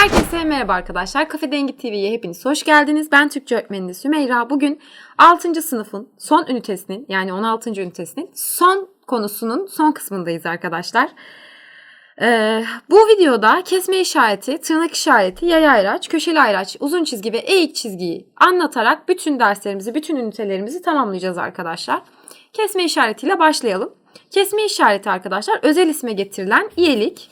Herkese merhaba arkadaşlar. Kafe Dengi TV'ye hepiniz hoş geldiniz. Ben Türkçe öğretmeni Sümeyra. Bugün 6. sınıfın son ünitesinin yani 16. ünitesinin son konusunun son kısmındayız arkadaşlar. Ee, bu videoda kesme işareti, tırnak işareti, yay ayraç, köşeli ayraç, uzun çizgi ve eğik çizgiyi anlatarak bütün derslerimizi, bütün ünitelerimizi tamamlayacağız arkadaşlar. Kesme işaretiyle başlayalım. Kesme işareti arkadaşlar özel isme getirilen iyelik,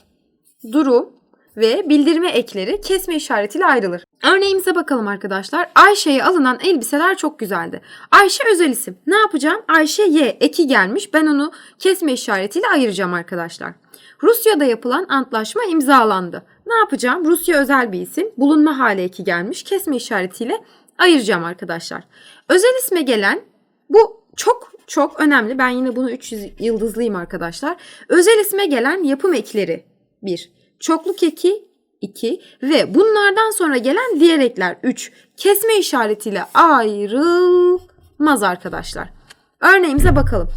durum, ve bildirme ekleri kesme işaretiyle ayrılır. Örneğimize bakalım arkadaşlar. Ayşe'ye alınan elbiseler çok güzeldi. Ayşe özel isim. Ne yapacağım? Ayşe Y eki gelmiş. Ben onu kesme işaretiyle ayıracağım arkadaşlar. Rusya'da yapılan antlaşma imzalandı. Ne yapacağım? Rusya özel bir isim. Bulunma hali eki gelmiş. Kesme işaretiyle ayıracağım arkadaşlar. Özel isme gelen bu çok çok önemli. Ben yine bunu 300 yıldızlıyım arkadaşlar. Özel isme gelen yapım ekleri 1 çokluk eki 2 ve bunlardan sonra gelen diğer ekler 3 kesme işaretiyle ayrılmaz arkadaşlar. Örneğimize bakalım.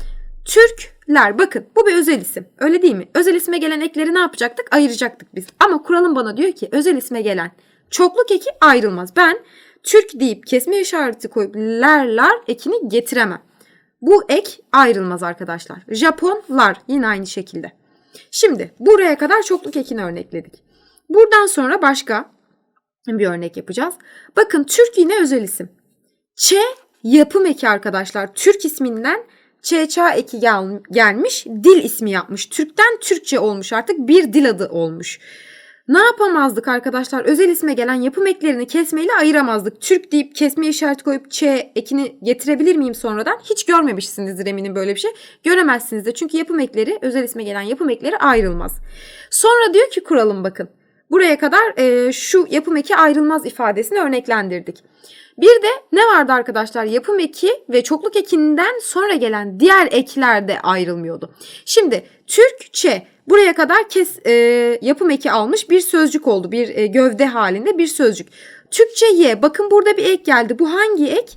Türkler bakın bu bir özel isim. Öyle değil mi? Özel isme gelen ekleri ne yapacaktık? Ayıracaktık biz. Ama kuralım bana diyor ki özel isme gelen çokluk eki ayrılmaz. Ben Türk deyip kesme işareti koyup lerler ekini getiremem. Bu ek ayrılmaz arkadaşlar. Japonlar yine aynı şekilde. Şimdi buraya kadar çokluk ekini örnekledik. Buradan sonra başka bir örnek yapacağız. Bakın Türk yine özel isim. Ç yapım eki arkadaşlar. Türk isminden ÇÇ eki gel gelmiş. Dil ismi yapmış. Türk'ten Türkçe olmuş artık bir dil adı olmuş. Ne yapamazdık arkadaşlar? Özel isme gelen yapım eklerini kesmeyle ayıramazdık. Türk deyip kesme işareti koyup Ç ekini getirebilir miyim sonradan? Hiç görmemişsinizdir eminim böyle bir şey. Göremezsiniz de çünkü yapım ekleri özel isme gelen yapım ekleri ayrılmaz. Sonra diyor ki kuralım bakın. Buraya kadar e, şu yapım eki ayrılmaz ifadesini örneklendirdik. Bir de ne vardı arkadaşlar? Yapım eki ve çokluk ekinden sonra gelen diğer ekler de ayrılmıyordu. Şimdi Türkçe buraya kadar kes e, yapım eki almış bir sözcük oldu. Bir e, gövde halinde bir sözcük. Türkçe ye. Bakın burada bir ek geldi. Bu hangi ek?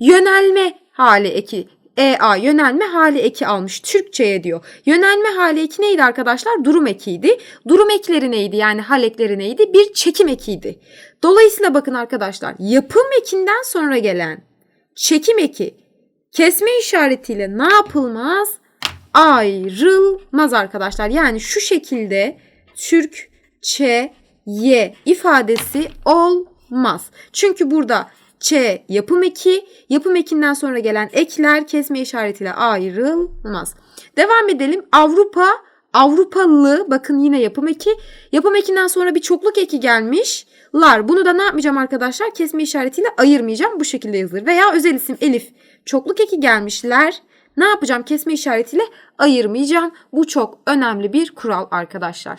Yönelme hali eki. EA yönelme hali eki almış Türkçe'ye diyor. Yönelme hali eki neydi arkadaşlar? Durum ekiydi. Durum ekleri neydi? Yani hal ekleri neydi? Bir çekim ekiydi. Dolayısıyla bakın arkadaşlar yapım ekinden sonra gelen çekim eki kesme işaretiyle ne yapılmaz? Ayrılmaz arkadaşlar. Yani şu şekilde Türkçe ye ifadesi olmaz. Çünkü burada Ç yapım eki, yapım ekinden sonra gelen ekler kesme işaretiyle ayrılmaz. Devam edelim. Avrupa, Avrupalı bakın yine yapım eki. Yapım ekinden sonra bir çokluk eki gelmiş. Lar. Bunu da ne yapmayacağım arkadaşlar? Kesme işaretiyle ayırmayacağım. Bu şekilde yazılır. Veya özel isim Elif. Çokluk eki gelmişler. Ne yapacağım? Kesme işaretiyle ayırmayacağım. Bu çok önemli bir kural arkadaşlar.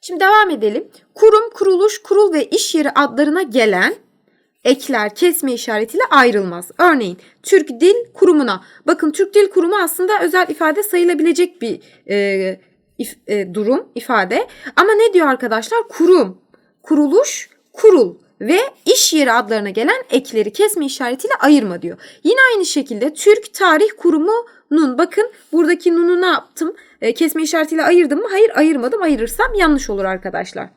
Şimdi devam edelim. Kurum, kuruluş, kurul ve iş yeri adlarına gelen ekler kesme işaretiyle ayrılmaz. Örneğin Türk Dil Kurumu'na. Bakın Türk Dil Kurumu aslında özel ifade sayılabilecek bir e, if, e, durum, ifade. Ama ne diyor arkadaşlar? Kurum, kuruluş, kurul ve iş yeri adlarına gelen ekleri kesme işaretiyle ayırma diyor. Yine aynı şekilde Türk Tarih Kurumu'nun bakın buradaki nunu ne yaptım? E, kesme işaretiyle ayırdım mı? Hayır ayırmadım. Ayırırsam yanlış olur arkadaşlar.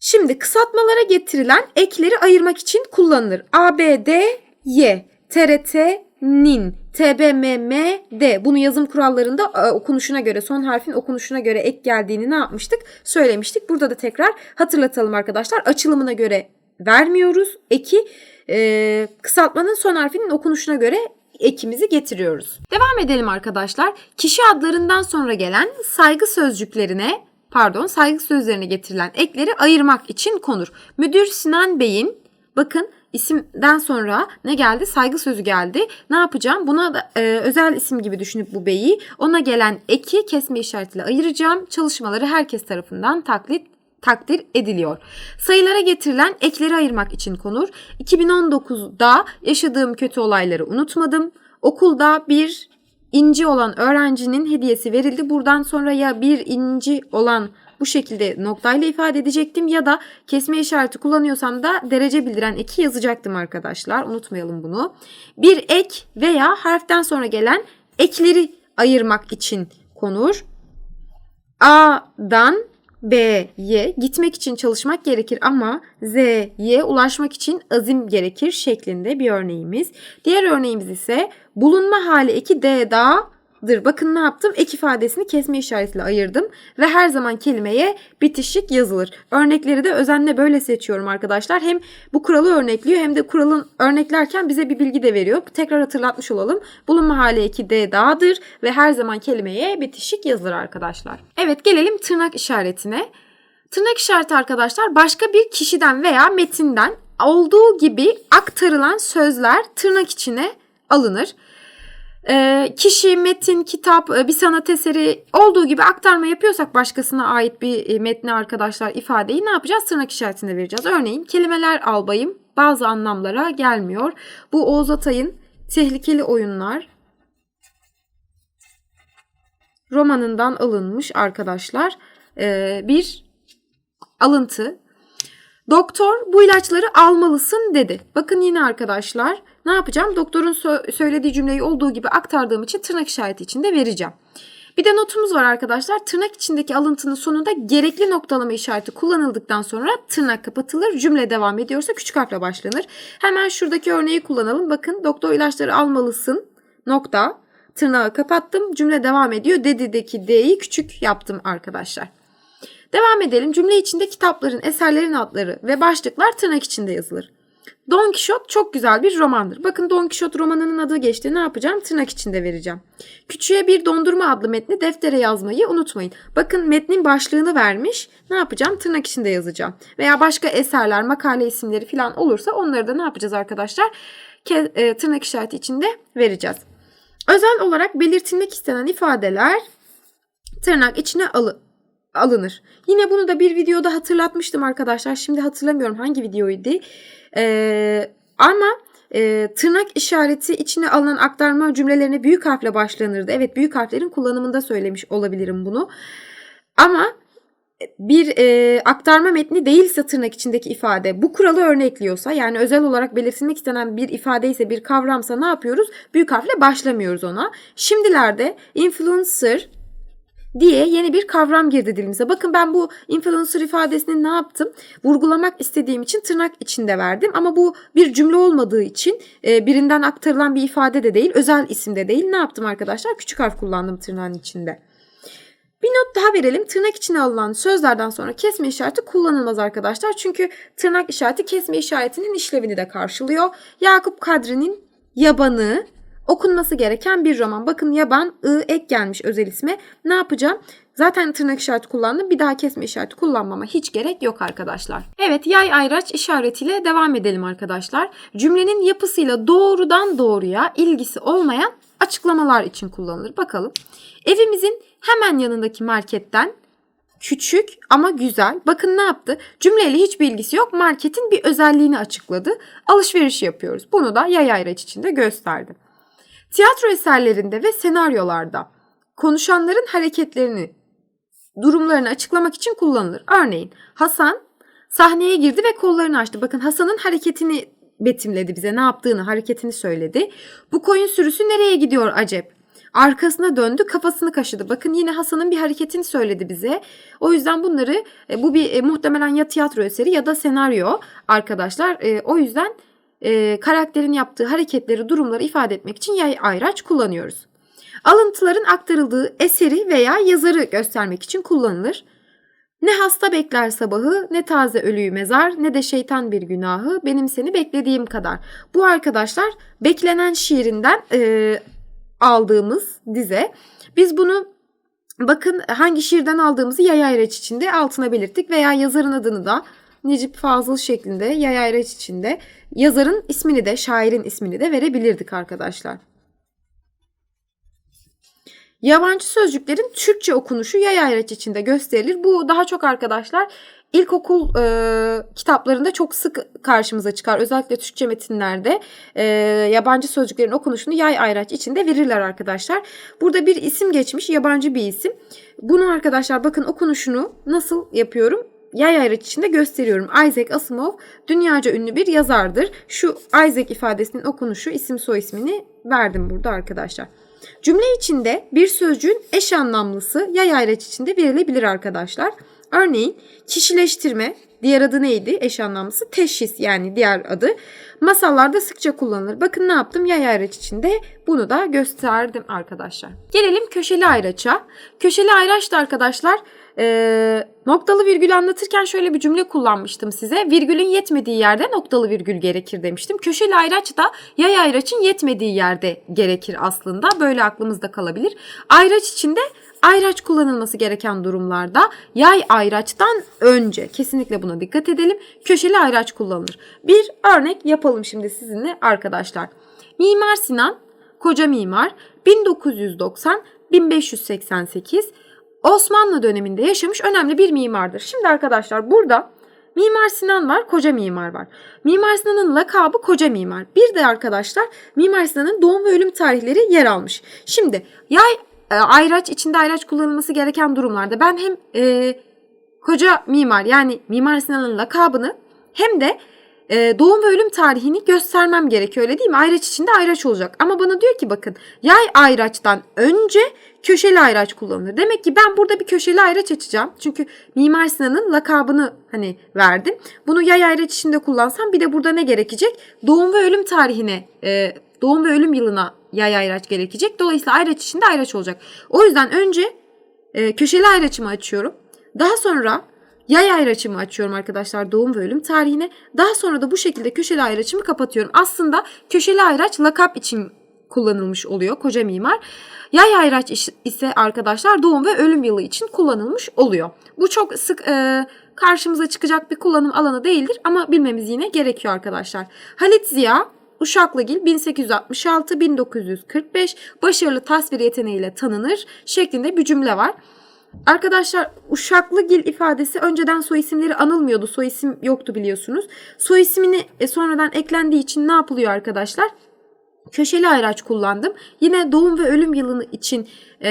Şimdi kısaltmalara getirilen ekleri ayırmak için kullanılır. A, B, D, Y, TRT, NIN, TBMMD. Bunu yazım kurallarında e, okunuşuna göre, son harfin okunuşuna göre ek geldiğini ne yapmıştık? Söylemiştik. Burada da tekrar hatırlatalım arkadaşlar. Açılımına göre vermiyoruz. Eki e, kısaltmanın son harfinin okunuşuna göre ekimizi getiriyoruz. Devam edelim arkadaşlar. Kişi adlarından sonra gelen saygı sözcüklerine pardon saygı sözlerine getirilen ekleri ayırmak için konur. Müdür Sinan Bey'in bakın isimden sonra ne geldi? Saygı sözü geldi. Ne yapacağım? Buna da e, özel isim gibi düşünüp bu beyi ona gelen eki kesme işaretiyle ayıracağım. Çalışmaları herkes tarafından taklit takdir ediliyor. Sayılara getirilen ekleri ayırmak için konur. 2019'da yaşadığım kötü olayları unutmadım. Okulda bir inci olan öğrencinin hediyesi verildi. Buradan sonra ya bir inci olan bu şekilde noktayla ifade edecektim ya da kesme işareti kullanıyorsam da derece bildiren eki yazacaktım arkadaşlar. Unutmayalım bunu. Bir ek veya harften sonra gelen ekleri ayırmak için konur. A'dan B'ye gitmek için çalışmak gerekir ama Z'ye ulaşmak için azim gerekir şeklinde bir örneğimiz. Diğer örneğimiz ise bulunma hali eki D dağdır. Bakın ne yaptım? Ek ifadesini kesme işaretiyle ayırdım ve her zaman kelimeye bitişik yazılır. Örnekleri de özenle böyle seçiyorum arkadaşlar. Hem bu kuralı örnekliyor hem de kuralın örneklerken bize bir bilgi de veriyor. Tekrar hatırlatmış olalım. Bulunma hali eki D dağdır ve her zaman kelimeye bitişik yazılır arkadaşlar. Evet gelelim tırnak işaretine. Tırnak işareti arkadaşlar başka bir kişiden veya metinden olduğu gibi aktarılan sözler tırnak içine alınır. Ee, kişi, metin, kitap, e, bir sanat eseri olduğu gibi aktarma yapıyorsak başkasına ait bir e, metni arkadaşlar ifadeyi ne yapacağız? Tırnak işaretine vereceğiz. Örneğin kelimeler albayım bazı anlamlara gelmiyor. Bu Oğuz Atay'ın Tehlikeli Oyunlar romanından alınmış arkadaşlar. Ee, bir alıntı. Doktor bu ilaçları almalısın dedi. Bakın yine arkadaşlar ne yapacağım? Doktorun sö- söylediği cümleyi olduğu gibi aktardığım için tırnak işareti içinde vereceğim. Bir de notumuz var arkadaşlar. Tırnak içindeki alıntının sonunda gerekli noktalama işareti kullanıldıktan sonra tırnak kapatılır. Cümle devam ediyorsa küçük harfle başlanır. Hemen şuradaki örneği kullanalım. Bakın doktor ilaçları almalısın. Nokta. Tırnağı kapattım. Cümle devam ediyor. Dedi'deki D'yi küçük yaptım arkadaşlar. Devam edelim. Cümle içinde kitapların, eserlerin adları ve başlıklar tırnak içinde yazılır. Don Quixote çok güzel bir romandır. Bakın Don Quixote romanının adı geçti. Ne yapacağım? Tırnak içinde vereceğim. Küçüğe bir dondurma adlı metni deftere yazmayı unutmayın. Bakın metnin başlığını vermiş. Ne yapacağım? Tırnak içinde yazacağım. Veya başka eserler, makale isimleri falan olursa onları da ne yapacağız arkadaşlar? Ke- e, tırnak işareti içinde vereceğiz. Özel olarak belirtilmek istenen ifadeler tırnak içine alı alınır. Yine bunu da bir videoda hatırlatmıştım arkadaşlar. Şimdi hatırlamıyorum hangi videoydu. Ee, ama e, tırnak işareti içine alınan aktarma cümlelerine büyük harfle başlanırdı. Evet büyük harflerin kullanımında söylemiş olabilirim bunu. Ama bir e, aktarma metni değilse tırnak içindeki ifade bu kuralı örnekliyorsa yani özel olarak belirtilmek istenen bir ifade ise bir kavramsa ne yapıyoruz? Büyük harfle başlamıyoruz ona. Şimdilerde influencer diye yeni bir kavram girdi dilimize. Bakın ben bu influencer ifadesini ne yaptım? Vurgulamak istediğim için tırnak içinde verdim. Ama bu bir cümle olmadığı için e, birinden aktarılan bir ifade de değil, özel isim de değil. Ne yaptım arkadaşlar? Küçük harf kullandım tırnağın içinde. Bir not daha verelim. Tırnak içine alınan sözlerden sonra kesme işareti kullanılmaz arkadaşlar. Çünkü tırnak işareti kesme işaretinin işlevini de karşılıyor. Yakup Kadri'nin yabanı okunması gereken bir roman. Bakın yaban ı ek gelmiş özel isme. Ne yapacağım? Zaten tırnak işareti kullandım. Bir daha kesme işareti kullanmama hiç gerek yok arkadaşlar. Evet yay ayraç işaretiyle devam edelim arkadaşlar. Cümlenin yapısıyla doğrudan doğruya ilgisi olmayan açıklamalar için kullanılır. Bakalım. Evimizin hemen yanındaki marketten küçük ama güzel. Bakın ne yaptı? Cümleyle hiçbir ilgisi yok. Marketin bir özelliğini açıkladı. Alışveriş yapıyoruz. Bunu da yay ayraç içinde gösterdim. Tiyatro eserlerinde ve senaryolarda konuşanların hareketlerini, durumlarını açıklamak için kullanılır. Örneğin Hasan sahneye girdi ve kollarını açtı. Bakın Hasan'ın hareketini betimledi bize. Ne yaptığını, hareketini söyledi. Bu koyun sürüsü nereye gidiyor acep? Arkasına döndü, kafasını kaşıdı. Bakın yine Hasan'ın bir hareketini söyledi bize. O yüzden bunları e, bu bir e, muhtemelen ya tiyatro eseri ya da senaryo arkadaşlar. E, o yüzden e, karakterin yaptığı hareketleri, durumları ifade etmek için yay ayraç kullanıyoruz. Alıntıların aktarıldığı eseri veya yazarı göstermek için kullanılır. Ne hasta bekler sabahı, ne taze ölüyü mezar, ne de şeytan bir günahı, benim seni beklediğim kadar. Bu arkadaşlar beklenen şiirinden e, aldığımız dize. Biz bunu bakın hangi şiirden aldığımızı yay ayraç içinde altına belirttik veya yazarın adını da Necip Fazıl şeklinde yay ayraç içinde yazarın ismini de şairin ismini de verebilirdik arkadaşlar. Yabancı sözcüklerin Türkçe okunuşu yay ayraç içinde gösterilir. Bu daha çok arkadaşlar ilkokul e, kitaplarında çok sık karşımıza çıkar. Özellikle Türkçe metinlerde e, yabancı sözcüklerin okunuşunu yay ayraç içinde verirler arkadaşlar. Burada bir isim geçmiş, yabancı bir isim. Bunu arkadaşlar bakın okunuşunu nasıl yapıyorum? Yay ayraç içinde gösteriyorum. Isaac Asimov dünyaca ünlü bir yazardır. Şu Isaac ifadesinin okunuşu isim soy ismini verdim burada arkadaşlar. Cümle içinde bir sözcüğün eş anlamlısı yay ayraç içinde verilebilir arkadaşlar. Örneğin kişileştirme, diğer adı neydi? Eş anlamlısı teşhis yani diğer adı. Masallarda sıkça kullanılır. Bakın ne yaptım? Yay ayraç içinde bunu da gösterdim arkadaşlar. Gelelim köşeli ayraça. Köşeli ayraç da arkadaşlar e, noktalı virgül anlatırken şöyle bir cümle kullanmıştım size. Virgülün yetmediği yerde noktalı virgül gerekir demiştim. Köşeli ayraç da yay ayraçın yetmediği yerde gerekir aslında. Böyle aklımızda kalabilir. Ayraç içinde ayraç kullanılması gereken durumlarda yay ayraçtan önce kesinlikle buna dikkat edelim. Köşeli ayraç kullanılır. Bir örnek yapalım şimdi sizinle arkadaşlar. Mimar Sinan, koca mimar 1990-1588 Osmanlı döneminde yaşamış önemli bir mimardır. Şimdi arkadaşlar burada Mimar Sinan var, koca mimar var. Mimar Sinan'ın lakabı koca mimar. Bir de arkadaşlar Mimar Sinan'ın doğum ve ölüm tarihleri yer almış. Şimdi yay e, ayraç içinde ayraç kullanılması gereken durumlarda ben hem e, koca mimar yani Mimar Sinan'ın lakabını hem de e, doğum ve ölüm tarihini göstermem gerekiyor öyle değil mi? Ayraç içinde ayraç olacak. Ama bana diyor ki bakın yay ayraçtan önce köşeli ayraç kullanılır. Demek ki ben burada bir köşeli ayraç açacağım. Çünkü Mimar Sinan'ın lakabını hani verdim. Bunu yay ayraç içinde kullansam bir de burada ne gerekecek? Doğum ve ölüm tarihine, e, doğum ve ölüm yılına yay ayraç gerekecek. Dolayısıyla ayraç içinde ayraç olacak. O yüzden önce e, köşeli ayraçımı açıyorum. Daha sonra yay ayraçımı açıyorum arkadaşlar doğum ve ölüm tarihine. Daha sonra da bu şekilde köşeli ayraçımı kapatıyorum. Aslında köşeli ayraç lakap için kullanılmış oluyor koca mimar. Yay ayraç ise arkadaşlar doğum ve ölüm yılı için kullanılmış oluyor. Bu çok sık e, karşımıza çıkacak bir kullanım alanı değildir ama bilmemiz yine gerekiyor arkadaşlar. Halit Ziya Uşaklıgil 1866-1945 başarılı tasvir yeteneğiyle tanınır şeklinde bir cümle var. Arkadaşlar Uşaklıgil ifadesi önceden soy isimleri anılmıyordu. Soy isim yoktu biliyorsunuz. Soy ismini e, sonradan eklendiği için ne yapılıyor arkadaşlar? Köşeli ayraç kullandım. Yine doğum ve ölüm yılı için e,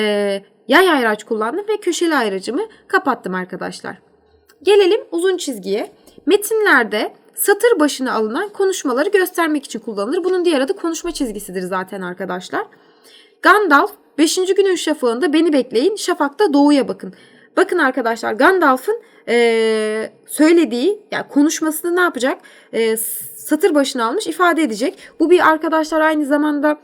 yay ayraç kullandım ve köşeli ayracımı kapattım arkadaşlar. Gelelim uzun çizgiye. Metinlerde satır başına alınan konuşmaları göstermek için kullanılır. Bunun diğer adı konuşma çizgisidir zaten arkadaşlar. Gandalf 5. günün şafağında beni bekleyin şafakta doğuya bakın. Bakın arkadaşlar Gandalf'ın e, söylediği yani konuşmasını ne yapacak? E, satır başına almış ifade edecek. Bu bir arkadaşlar aynı zamanda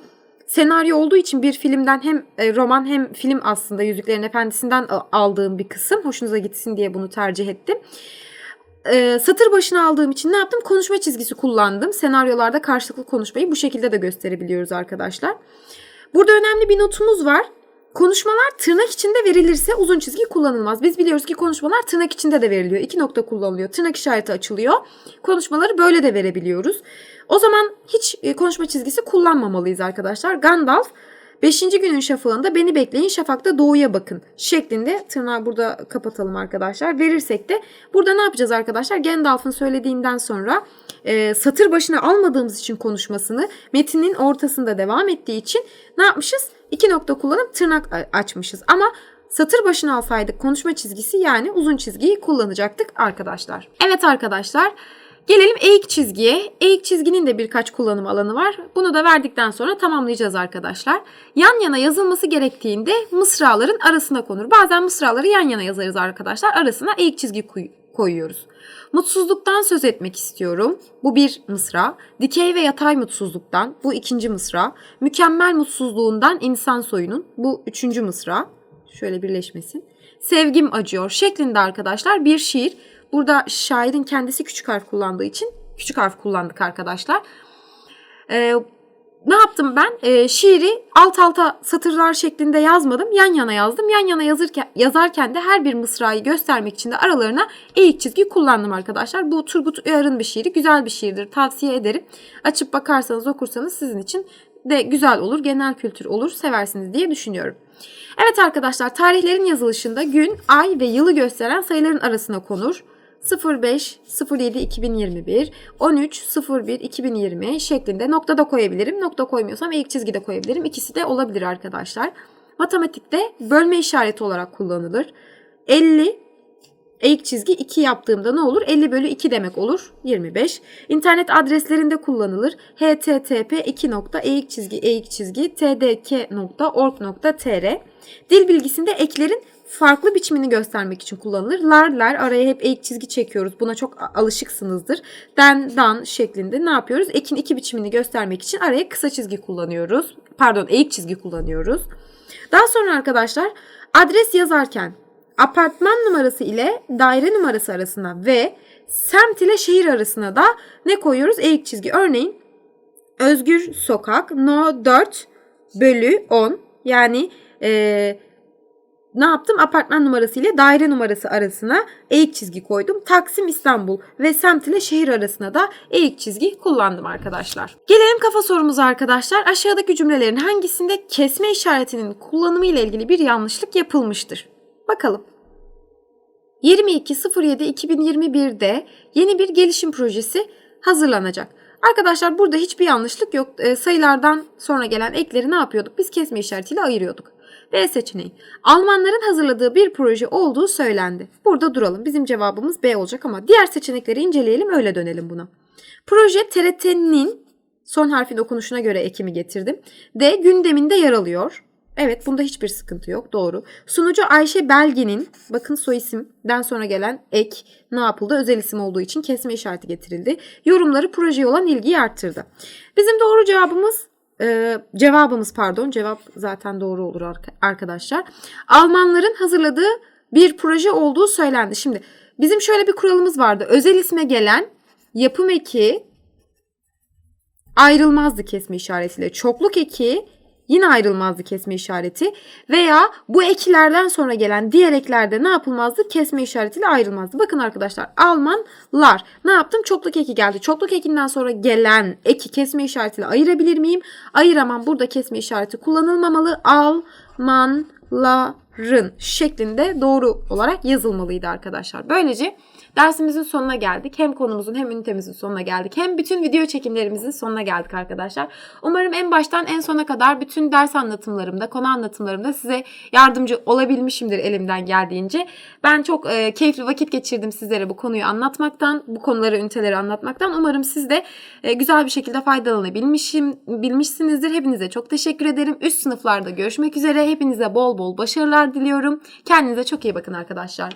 senaryo olduğu için bir filmden hem e, roman hem film aslında Yüzüklerin Efendisi'nden aldığım bir kısım. Hoşunuza gitsin diye bunu tercih ettim. E, satır başına aldığım için ne yaptım? Konuşma çizgisi kullandım. Senaryolarda karşılıklı konuşmayı bu şekilde de gösterebiliyoruz arkadaşlar. Burada önemli bir notumuz var. Konuşmalar tırnak içinde verilirse uzun çizgi kullanılmaz. Biz biliyoruz ki konuşmalar tırnak içinde de veriliyor. İki nokta kullanılıyor. Tırnak işareti açılıyor. Konuşmaları böyle de verebiliyoruz. O zaman hiç e, konuşma çizgisi kullanmamalıyız arkadaşlar. Gandalf 5. günün şafağında beni bekleyin şafakta doğuya bakın şeklinde tırnağı burada kapatalım arkadaşlar. Verirsek de burada ne yapacağız arkadaşlar? Gandalf'ın söylediğinden sonra e, satır başına almadığımız için konuşmasını metinin ortasında devam ettiği için ne yapmışız? İki nokta kullanıp tırnak açmışız. Ama satır başına alsaydık konuşma çizgisi yani uzun çizgiyi kullanacaktık arkadaşlar. Evet arkadaşlar Gelelim eğik çizgiye. Eğik çizginin de birkaç kullanım alanı var. Bunu da verdikten sonra tamamlayacağız arkadaşlar. Yan yana yazılması gerektiğinde mısraların arasına konur. Bazen mısraları yan yana yazarız arkadaşlar. Arasına eğik çizgi koyuyoruz. Mutsuzluktan söz etmek istiyorum. Bu bir mısra. Dikey ve yatay mutsuzluktan. Bu ikinci mısra. Mükemmel mutsuzluğundan insan soyunun. Bu üçüncü mısra. Şöyle birleşmesin. Sevgim acıyor şeklinde arkadaşlar bir şiir. Burada şairin kendisi küçük harf kullandığı için küçük harf kullandık arkadaşlar. Ee, ne yaptım ben? Ee, şiiri alt alta satırlar şeklinde yazmadım. Yan yana yazdım. Yan yana yazırken, yazarken de her bir mısrayı göstermek için de aralarına eğik çizgi kullandım arkadaşlar. Bu Turgut Uyar'ın bir şiiri. Güzel bir şiirdir. Tavsiye ederim. Açıp bakarsanız okursanız sizin için de güzel olur. Genel kültür olur. Seversiniz diye düşünüyorum. Evet arkadaşlar tarihlerin yazılışında gün, ay ve yılı gösteren sayıların arasına konur. 05 07 2021 13 01 2020 şeklinde nokta da koyabilirim. Nokta koymuyorsam eğik çizgi de koyabilirim. İkisi de olabilir arkadaşlar. Matematikte bölme işareti olarak kullanılır. 50 eğik çizgi 2 yaptığımda ne olur? 50 bölü 2 demek olur. 25. İnternet adreslerinde kullanılır. http 2 eğik çizgi eğik çizgi tdk.org.tr Dil bilgisinde eklerin farklı biçimini göstermek için kullanılır. Lar, ler araya hep eğik çizgi çekiyoruz. Buna çok alışıksınızdır. Den, dan şeklinde ne yapıyoruz? Ekin iki biçimini göstermek için araya kısa çizgi kullanıyoruz. Pardon eğik çizgi kullanıyoruz. Daha sonra arkadaşlar adres yazarken apartman numarası ile daire numarası arasına ve semt ile şehir arasına da ne koyuyoruz? Eğik çizgi. Örneğin Özgür Sokak No 4 bölü 10 yani eee, ne yaptım? Apartman numarası ile daire numarası arasına eğik çizgi koydum. Taksim İstanbul ve semt ile şehir arasına da eğik çizgi kullandım arkadaşlar. Gelelim kafa sorumuza arkadaşlar. Aşağıdaki cümlelerin hangisinde kesme işaretinin kullanımı ile ilgili bir yanlışlık yapılmıştır? Bakalım. 22.07.2021'de yeni bir gelişim projesi hazırlanacak. Arkadaşlar burada hiçbir yanlışlık yok. E, sayılardan sonra gelen ekleri ne yapıyorduk? Biz kesme işaretiyle ayırıyorduk. B seçeneği. Almanların hazırladığı bir proje olduğu söylendi. Burada duralım. Bizim cevabımız B olacak ama diğer seçenekleri inceleyelim öyle dönelim buna. Proje TRT'nin son harfin okunuşuna göre ekimi getirdim. D gündeminde yer alıyor. Evet bunda hiçbir sıkıntı yok doğru. Sunucu Ayşe Belgin'in bakın soy isimden sonra gelen ek ne yapıldı? Özel isim olduğu için kesme işareti getirildi. Yorumları projeye olan ilgiyi arttırdı. Bizim doğru cevabımız e, cevabımız pardon cevap zaten doğru olur arka- arkadaşlar. Almanların hazırladığı bir proje olduğu söylendi. Şimdi bizim şöyle bir kuralımız vardı. Özel isme gelen yapım eki ayrılmazdı kesme işaretiyle. Çokluk eki yine ayrılmazdı kesme işareti veya bu ekilerden sonra gelen diğer eklerde ne yapılmazdı? Kesme işaretiyle ayrılmazdı. Bakın arkadaşlar Almanlar ne yaptım? Çokluk eki geldi. Çokluk ekinden sonra gelen eki kesme işaretiyle ayırabilir miyim? Ayıramam. Burada kesme işareti kullanılmamalı. Almanların şeklinde doğru olarak yazılmalıydı arkadaşlar. Böylece dersimizin sonuna geldik. Hem konumuzun hem ünitemizin sonuna geldik. Hem bütün video çekimlerimizin sonuna geldik arkadaşlar. Umarım en baştan en sona kadar bütün ders anlatımlarımda, konu anlatımlarımda size yardımcı olabilmişimdir elimden geldiğince. Ben çok e, keyifli vakit geçirdim sizlere bu konuyu anlatmaktan, bu konuları, üniteleri anlatmaktan. Umarım siz de e, güzel bir şekilde faydalanabilmişim, bilmişsinizdir. Hepinize çok teşekkür ederim. Üst sınıflarda görüşmek üzere. Hepinize bol bol başarılar diliyorum. Kendinize çok iyi bakın arkadaşlar.